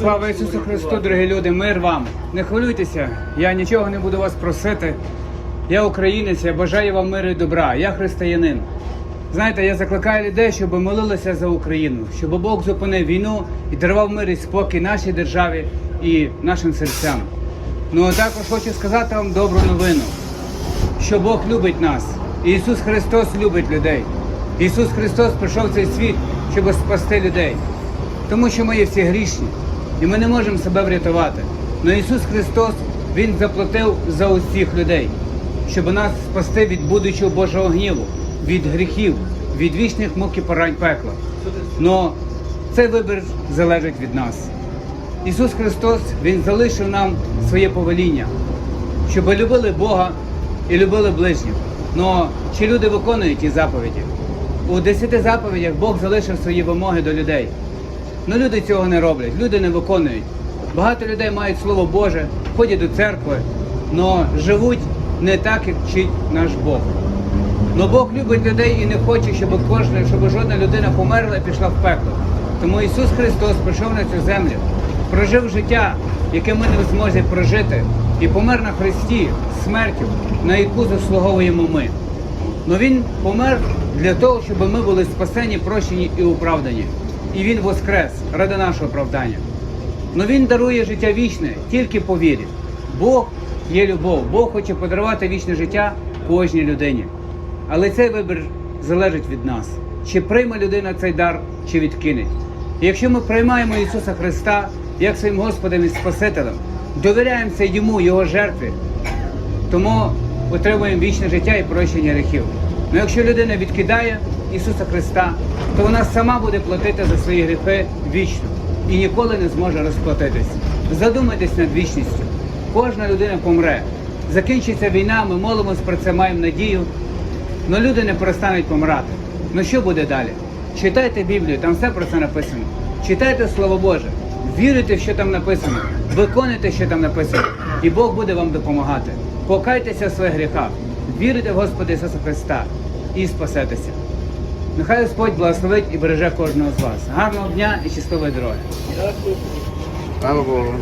Слава Ісусу Христу, дорогі люди, мир вам. Не хвилюйтеся, я нічого не буду вас просити. Я українець, я бажаю вам миру і добра. Я християнин. Знаєте, я закликаю людей, щоб молилися за Україну, щоб Бог зупинив війну і дарував мир і спокій нашій державі і нашим серцям. Ну а також хочу сказати вам добру новину, що Бог любить нас. І Ісус Христос любить людей. Ісус Христос прийшов в цей світ, щоб спасти людей. Тому що ми є всі грішні, і ми не можемо себе врятувати. Але Ісус Христос Він заплатив за усіх людей, щоб нас спасти від будучого Божого гніву, від гріхів, від вічних мук і порань пекла. Но цей вибір залежить від нас. Ісус Христос Він залишив нам своє повеління, щоб любили Бога і любили ближніх. Но чи люди виконують ті заповіді? У десяти заповідях Бог залишив свої вимоги до людей. Ну люди цього не роблять, люди не виконують. Багато людей мають слово Боже, ходять до церкви, але живуть не так, як вчить наш Бог. Но Бог любить людей і не хоче, щоб кожна, щоб жодна людина померла і пішла в пекло. Тому Ісус Христос прийшов на цю землю, прожив життя, яке ми не змозі прожити, і помер на Христі смертю, на яку заслуговуємо ми. Но Він помер для того, щоб ми були спасені, прощені і оправдані. І Він воскрес ради нашого оправдання. Но Він дарує життя вічне тільки по вірі. Бог є любов, Бог хоче подарувати вічне життя кожній людині. Але цей вибір залежить від нас, чи прийме людина цей дар, чи відкине. Якщо ми приймаємо Ісуса Христа як своїм Господом і Спасителем, довіряємося Йому, Його жертві, тому отримуємо вічне життя і прощення гріхів. Ну якщо людина відкидає Ісуса Христа, то вона сама буде платити за свої гріхи вічно і ніколи не зможе розплатитись. Задумайтесь над вічністю. Кожна людина помре. Закінчиться війна, ми молимось про це, маємо надію. але люди не перестануть помирати. Ну що буде далі? Читайте Біблію, там все про це написано. Читайте Слово Боже, вірите, що там написано, виконуйте, що там написано, і Бог буде вам допомагати. Покайтеся в своїх гріхах, вірите в Господа Ісуса Христа і спасетеся. Нехай Господь благословить і береже кожного з вас. Гарного дня і щасливої дороги. Слава Богу.